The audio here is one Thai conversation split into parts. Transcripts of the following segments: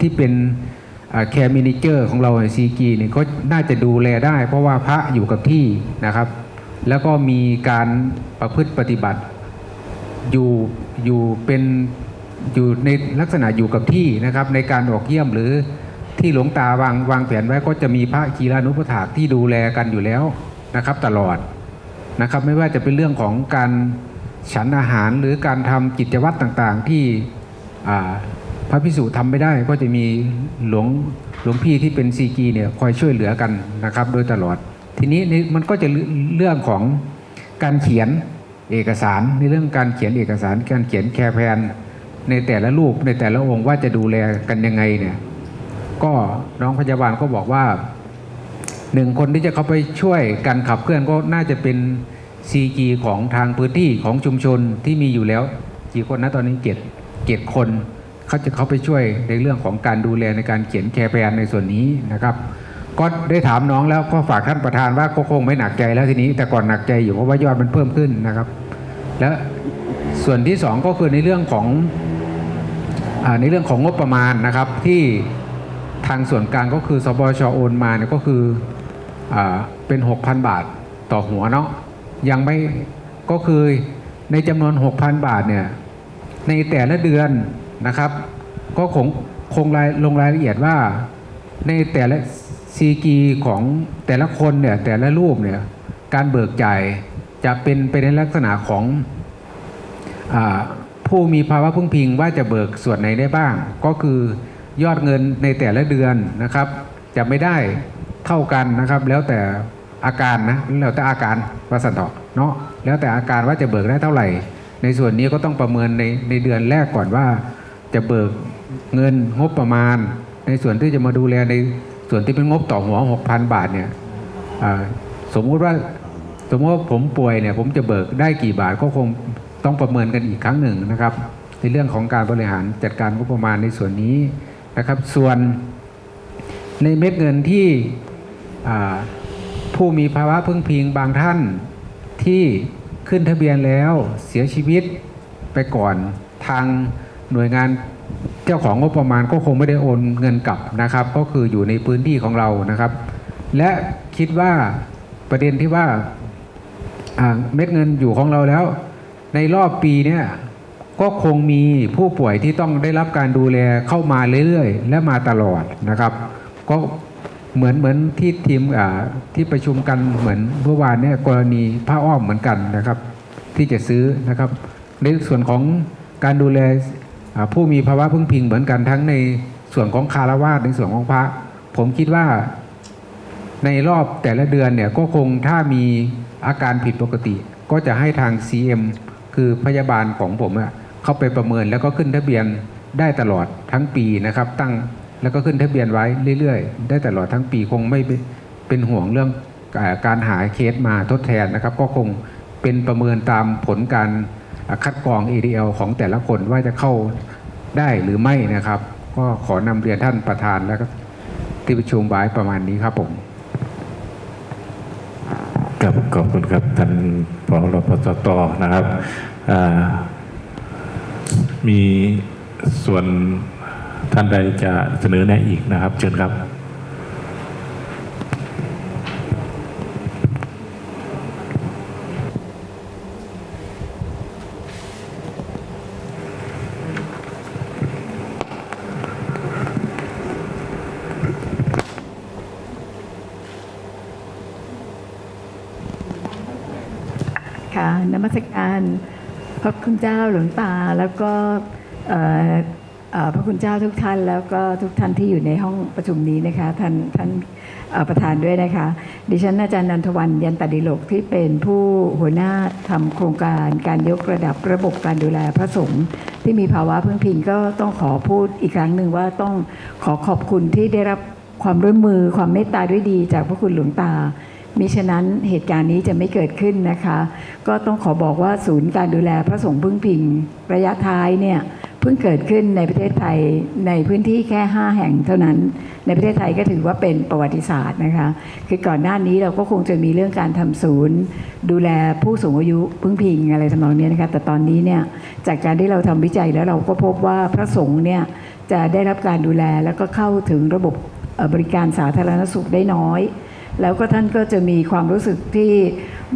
ที่เป็นแคร์มินิเจอร์ของเราซีกีเนี่ยก็น่าจะดูแลได้ เพราะว่าพระอยู่กับที่นะครับ แล้วก็มีการประพฤติปฏิบัติอยู่อยู่เป็นอยู่ในลักษณะอยู่กับที่นะครับ ในการออกเยี่ยมหรือที่หลวงตาวางวางแผนไว้ก็จะมีพระกีฬานุปถากที่ดูแลกันอยู่แล้วนะครับ ตลอดนะครับ ไม่ว่าจะเป็นเรื่องของการฉันอาหารหรือการทำกิจวัตรต่างๆที่อ่า พระพิสุทำไม่ได้ก็จะมีหลวงหลวงพี่ที่เป็นซีกีเนี่ยคอยช่วยเหลือกันนะครับ โดยตลอด ทีนี้มันก็จะเรื่องของการเขียนเอกสารในเรื่องการเขียนเอกสาร การเขียนแคร์แพนในแต่ละรูปในแต่ละองค์ว่าจะดูแลกันยังไงเนี่ยก็น้องพยาบาลก็บอกว่าหนึ่งคนที่จะเข้าไปช่วยกันขับเคลื่อนก็น่าจะเป็น CG ของทางพื้นที่ของชุมชนที่มีอยู่แล้ว กี่คนนะตอนนี้เจ็ดเจ็ดคน เขาจะเขาไปช่วยในเรื่องของการดูแลในการเขียนแคร์แพนในส่วนนี้นะครับ ก็ได้ถามน้องแล้วก็ฝากท่านประธานว่าก็คงไม่หนักใจแล้วทีนี้ แต่ก่อนหนักใจอยู่เพราะว่ายอดมันเพิ่มขึ้นนะครับ และส่วนที่สองก็คือในเรื่องของอในเรื่องของงบประมาณนะครับ ที่ทางส่วนกลางก็คือสบชโอนมาเนี่ยก็คืออเป็น 6,000 บาทต่อหัวเนาะยังไม่ก็คือในจำนวน 6,000 บาทเนี่ยในแต่ละเดือน นะครับ ก็คงคงรายลงรายละเอียดว่า ในแต่ละซีกีของแต่ละคนเนี่ยแต่ละรูปเนี่ยการเบิกจ่ายจะเป็นไปในลักษณะของอผู้มีภาวะพึ่งพิงว่าจะเบิกส่วนไหนได้บ้าง ก็คือยอดเงินในแต่ละเดือนนะครับ จะไม่ได้เท่ากันนะครับ แล้วแต่อาการนะแล้วแต่อาการว่าสันต่อเนาะแล้วแต่อาการว่าจะเบิกได้เท่าไหร่ ในส่วนนี้ก็ต้องประเมินในในเดือนแรกก่อนว่า จะเบิกเงินงบประมาณ ในส่วนที่จะมาดูแลในส่วนที่เป็นงบต่อหัว 6,000 บาทเนี่ยสมมุติว่าสมมติว่าผมป่วยเนี่ยผมจะเบิกได้กี่บาทก็คงต้องประเมินกันอีกครั้งหนึ่งนะครับ ในเรื่องของการบริหารจัดการงบประมาณในส่วนนี้นะครับ ส่วนในเม็ดเงินที่ผู้มีภาวะพึ่งพิงบางท่านที่ขึ้นทะเบียนแล้วเสียชีวิตไปก่อนทาง หน่วยงานเจ้าของงบประมาณก็คงไม่ได้โอนเงินกลับนะครับ ก็คืออยู่ในพื้นที่ของเรานะครับ และคิดว่าประเด็นที่ว่าเม็ดเงินอยู่ของเราแล้ว ในรอบปีเนี่ยก็คงมีผู้ป่วยที่ต้องได้รับการดูแลเข้ามาเรื่อยๆ และมาตลอดนะครับ ก็เหมือนเหมือนที่ทีมอ่าที่ประชุมกันเหมือนเมื่อวานเนี่ยกรณีผ้าอ้อมเหมือนกันนะครับ ที่จะซื้อนะครับ ในส่วนของการดูแล ผู้มีภาวะพึ่งพิงเหมือนกันทั้งในส่วนของคารวาสในส่วนของพระ ผมคิดว่าในรอบแต่ละเดือนเนี่ยก็คงถ้ามีอาการผิดปกติ ก็จะให้ทาง CM คือพยาบาลของผมอะเข้าไปประเมินแล้วก็ขึ้นทะเบียนได้ตลอดทั้งปีนะครับ ตั้งแล้วก็ขึ้นทะเบียนไว้เรื่อยๆ ได้ตลอดทั้งปีคงไม่เป็นห่วงเรื่องการหาเคสมาทดแทนนะครับ ก็คงเป็นประเมินตามผลการ คัดกรอง ADL ของแต่ละคนว่าจะเข้าได้หรือไม่นะครับ ก็ขอนำเรียนท่านประธานแล้วก็ที่ประชุมไว้ประมาณนี้ครับผมครับขอบคุณครับท่านปรปตตนะครับ มีส่วนท่านใดจะเสนอแนะอีกนะครับ เชิญครับ ค่ะนมัสการพระคุณเจ้าหลวงตาแล้วก็พระคุณเจ้าทุกท่าน แล้วก็ทุกท่านที่อยู่ในห้องประชุมนี้นะคะท่านท่านประธานด้วยนะคะ ดิฉันอาจารย์นันทวันยันตดิโลกที่เป็นผู้หัวหน้าทำโครงการการยกระดับระบบการดูแลพระสงฆ์ที่มีภาวะพึ่งพิงก็ต้องขอพูดอีกครั้งหนึ่งว่าต้องขอขอบคุณที่ได้รับความร่วมมือความเมตตาด้วยดีจากพระคุณหลวงตา มิฉะนั้นเหตุการณ์นี้จะไม่เกิดขึ้นนะคะ ก็ต้องขอบอกว่าศูนย์การดูแลพระสงฆ์พึ่งพิง ระยะท้ายเนี่ยเพิ่งเกิดขึ้นในประเทศไทยในพื้นที่แค่ 5 แห่งเท่านั้น ในประเทศไทยก็ถือว่าเป็นประวัติศาสตร์นะคะ คือก่อนหน้านี้เราก็คงจะมีเรื่องการทำศูนย์ ดูแลผู้สูงอายุพึ่งพิงอะไรทำนองนี้นะคะ แต่ตอนนี้เนี่ยจากการที่เราทำวิจัยแล้วเราก็พบว่าพระสงฆ์เนี่ยจะได้รับการดูแลแล้วก็เข้าถึงระบบบริการสาธารณสุขได้น้อย แล้วก็ท่านก็จะมีความรู้สึกที่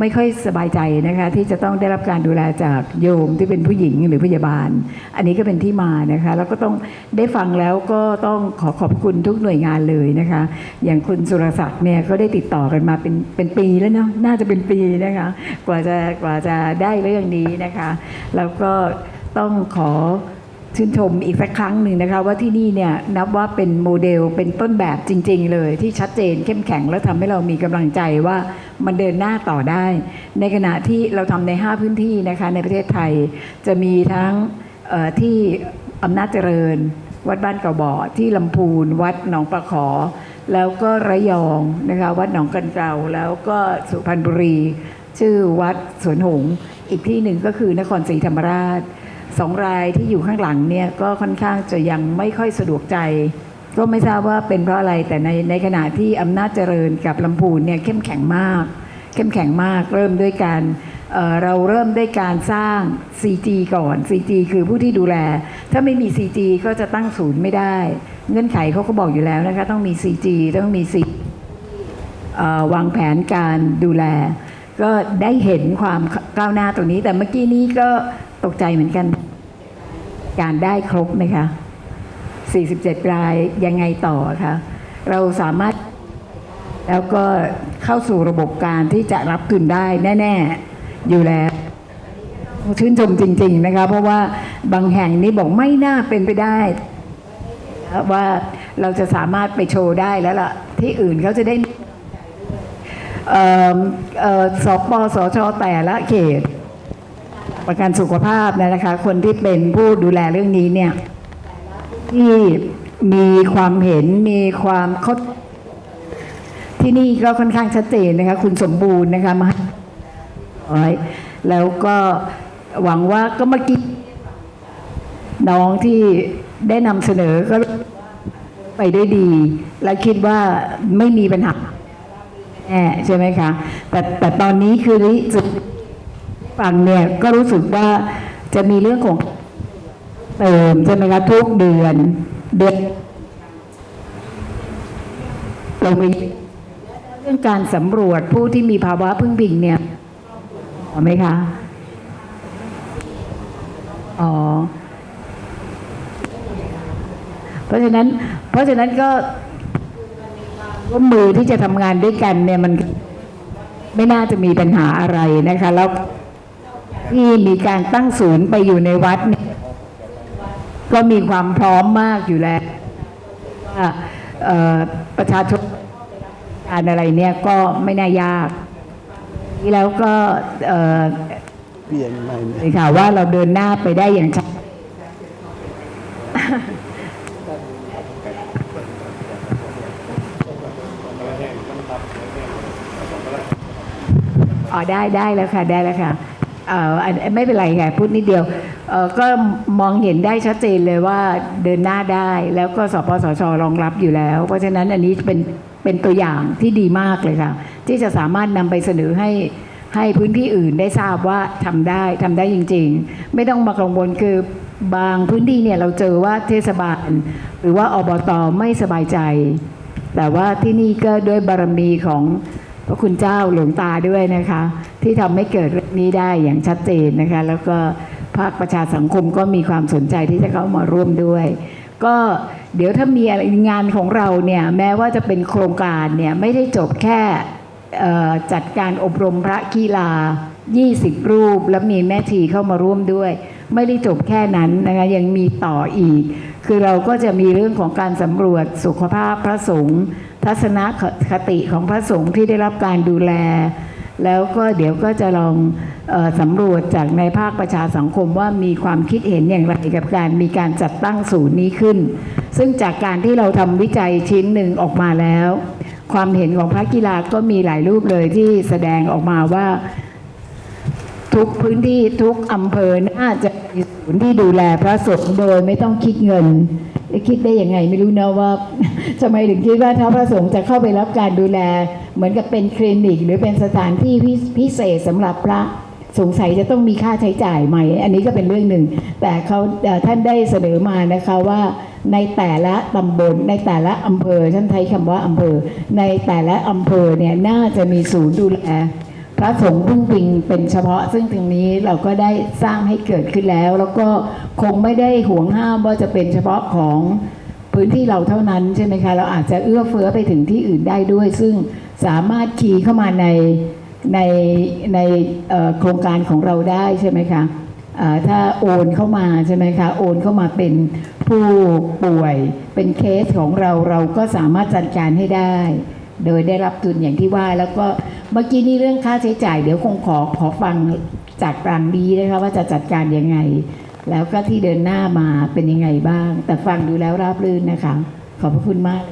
ไม่ค่อยสบายใจนะคะที่จะต้องได้รับการดูแลจากโยมที่เป็นผู้หญิงหรือพยาบาล อันนี้ก็เป็นที่มานะคะ แล้วก็ต้องได้ฟังแล้วก็ต้องขอขอบคุณทุกหน่วยงานเลยนะคะ อย่างคุณสุรศักดิ์เนี่ยก็ได้ติดต่อกันมาเป็นเป็นปีแล้วเนาะน่าจะเป็นปีนะคะ กว่าจะกว่าจะได้เรื่องนี้นะคะ แล้วก็ต้องขอ ชื่นชมอีกสักครั้งหนึ่งนะคะว่าที่นี่เนี่ยนับว่าเป็นโมเดลเป็นต้นแบบจริง ๆ เลยที่ชัดเจนเข้มแข็งและทำให้เรามีกำลังใจว่ามันเดินหน้าต่อได้ ในขณะที่เราทำใน 5 พื้นที่นะคะในประเทศไทยจะมีทั้งที่อำนาจเจริญ วัดบ้านเก่าบ่อที่ลำพูน วัดหนองประขอ แล้วก็ระยองนะคะวัดหนองกันเกลาแล้วก็สุพรรณบุรี ชื่อวัดสวนหงอีกที่หนึ่งก็คือนครศรีธรรมราช สองรายที่อยู่ข้างหลังเนี่ยก็ค่อนข้างจะยังไม่ค่อยสะดวกใจ ก็ไม่ทราบว่าเป็นเพราะอะไรแต่ในในขณะที่อำนาจเจริญกับลำพูนเนี่ยเข้มแข็งมาก เข้มแข็งมากเริ่มด้วยการเเราเริ่มด้วยการสร้าง CG ก่อน CG คือผู้ที่ดูแล ถ้าไม่มี CG ก็จะตั้งศูนย์ไม่ได้ เงื่อนไขเขาก็บอกอยู่แล้วนะคะต้องมี CG ต้องมี C เอ่อวางแผนการดูแล ก็ได้เห็นความก้าวหน้าตรงนี้ แต่เมื่อกี้นี้ก็ตกใจเหมือนกัน การได้ครบไหมคะ 47 รายยังไงต่อคะ เราสามารถแล้วก็เข้าสู่ระบบการที่จะรับคืนได้แน่ ๆ อยู่แล้ว ชื่นชมจริง ๆ นะคะ เพราะว่าบางแห่งนี้บอกไม่น่าเป็นไปได้ ว่าเราจะสามารถไปโชว์ได้แล้วล่ะ ที่อื่นเขาจะได้เอ่อเอ่อสปสชแต่ละเขต ประกันสุขภาพเนี่ยนะคะ คนที่เป็นผู้ดูแลเรื่องนี้เนี่ยที่มีความเห็นมีความเข้าที่นี่ก็ค่อนข้างชัดเจนนะคะ คุณสมบูรณ์นะคะมาแล้วก็หวังว่าก็เมื่อกี้น้องที่ได้นำเสนอก็ไปได้ดี และคิดว่าไม่มีปัญหาแน่ใช่ไหมคะ แต่แต่ตอนนี้คือริสุด ฟังเนี่ยก็รู้สึกว่าจะมีเรื่องของเติมใช่ไหมคะทุกเดือนเดือนเรามีเรื่องการสำรวจผู้ที่มีภาวะพึ่งพิงเนี่ยเอไหมคะอ๋อเพราะฉะนั้น เพราะฉะนั้นก็ร่วมมือที่จะทำงานด้วยกันเนี่ยมันไม่น่าจะมีปัญหาอะไรนะคะแล้ว ที่มีการตั้งศูนย์ไปอยู่ในวัดเนี่ยก็มีความพร้อมมากอยู่แล้วว่าประชาชนการอะไรเนี่ยก็ไม่น่ายาก แล้วก็เอ่อเปลี่ยนใหม่เลยค่ะว่าเราเดินหน้าไปได้อย่างชัดอ๋อได้ได้แล้วค่ะ ได้แล้วค่ะ ไม่เป็นไรค่ะพูดนิดเดียวก็มองเห็นได้ชัดเจนเลยว่าเดินหน้าได้แล้วก็สปสชรองรับอยู่แล้ว เพราะฉะนั้นอันนี้เป็นเป็นตัวอย่างที่ดีมากเลยค่ะ ที่จะสามารถนำไปเสนอให้ให้พื้นที่อื่นได้ทราบว่าทำได้ทำได้จริง ๆ ไม่ต้องมากังวลคือบางพื้นที่เนี่ยเราเจอว่าเทศบาล หรือว่าอบตไม่สบายใจ แต่ว่าที่นี่ก็ด้วยบารมีของ พระคุณเจ้าหลวงตาด้วยนะคะ ที่ทำให้เกิดเรื่องนี้ได้อย่างชัดเจนนะคะ แล้วก็ภาคประชาสังคมก็มีความสนใจที่จะเข้ามาร่วมด้วย ก็เดี๋ยวถ้ามีงานของเราเนี่ยแม้ว่าจะเป็นโครงการเนี่ยไม่ได้จบแค่จัดการอบรมพระกีฬา 20 รูป แล้วมีแม่ชีเข้ามาร่วมด้วย ไม่ได้จบแค่นั้นนะคะยังมีต่ออีก คือเราก็จะมีเรื่องของการสำรวจสุขภาพพระสงฆ์ ทัศนคติของพระสงฆ์ที่ได้รับการดูแล แล้วก็เดี๋ยวก็จะลองออสำรวจจากในภาคประชาสังคมว่ามีความคิดเห็นอย่างไรกับการมีการจัดตั้งศูนย์นี้ขึ้น ซึ่งจากการที่เราทำวิจัยชิ้นหนึ่งออกมาแล้ว ความเห็นของพระกีฬาก็มีหลายรูปเลยที่แสดงออกมาว่าทุกพื้นที่ทุกอำเภอน่าจะมีศูนย์ที่ดูแลพระสงฆ์โดยไม่ต้องคิดเงิน คิดได้ยังไงไม่รู้นะว่าทำไมถึงคิดว่าถ้าพระสงฆ์จะเข้าไปรับการดูแล เหมือนกับเป็นคลินิก หรือเป็นสถานที่พิพเศษสำหรับพระสงสัยจะต้องมีค่าใช้จ่ายไหม อันนี้ก็เป็นเรื่องหนึ่ง แต่เขาท่านได้เสนอมานะคะว่าในแต่ละตำบลในแต่ละอำเภอท่านใช้คำว่าอำเภอ ในแต่ละอำเภอเนี่ยน่าจะมีศูนย์ดูแล พระสงฆ์พึ่งพิงเป็นเฉพาะ ซึ่งตรงนี้เราก็ได้สร้างให้เกิดขึ้นแล้ว แล้วก็คงไม่ได้ห่วงห้ามว่าจะเป็นเฉพาะของพื้นที่เราเท่านั้นใช่ไหมคะ เราอาจจะเอื้อเฟื้อไปถึงที่อื่นได้ด้วย ซึ่งสามารถคีย์เข้ามาในในในโครงการของเราได้ใช่ไหมคะถ้าโอนเข้ามาใช่ไหมคะโอนเข้ามาเป็นผู้ป่วยเป็นเคสของเราเราก็สามารถจัดการให้ได้ โดยได้รับทุนอย่างที่ว่าแล้วก็ เมื่อกี้นี่เรื่องค่าใช้จ่ายเดี๋ยวคงขอขอฟังจากปรางดีนะคะว่าจะจัดการยังไง แล้วก็ที่เดินหน้ามาเป็นยังไงบ้าง แต่ฟังดูแล้วราบรื่นนะคะ ขอบพระคุณมาก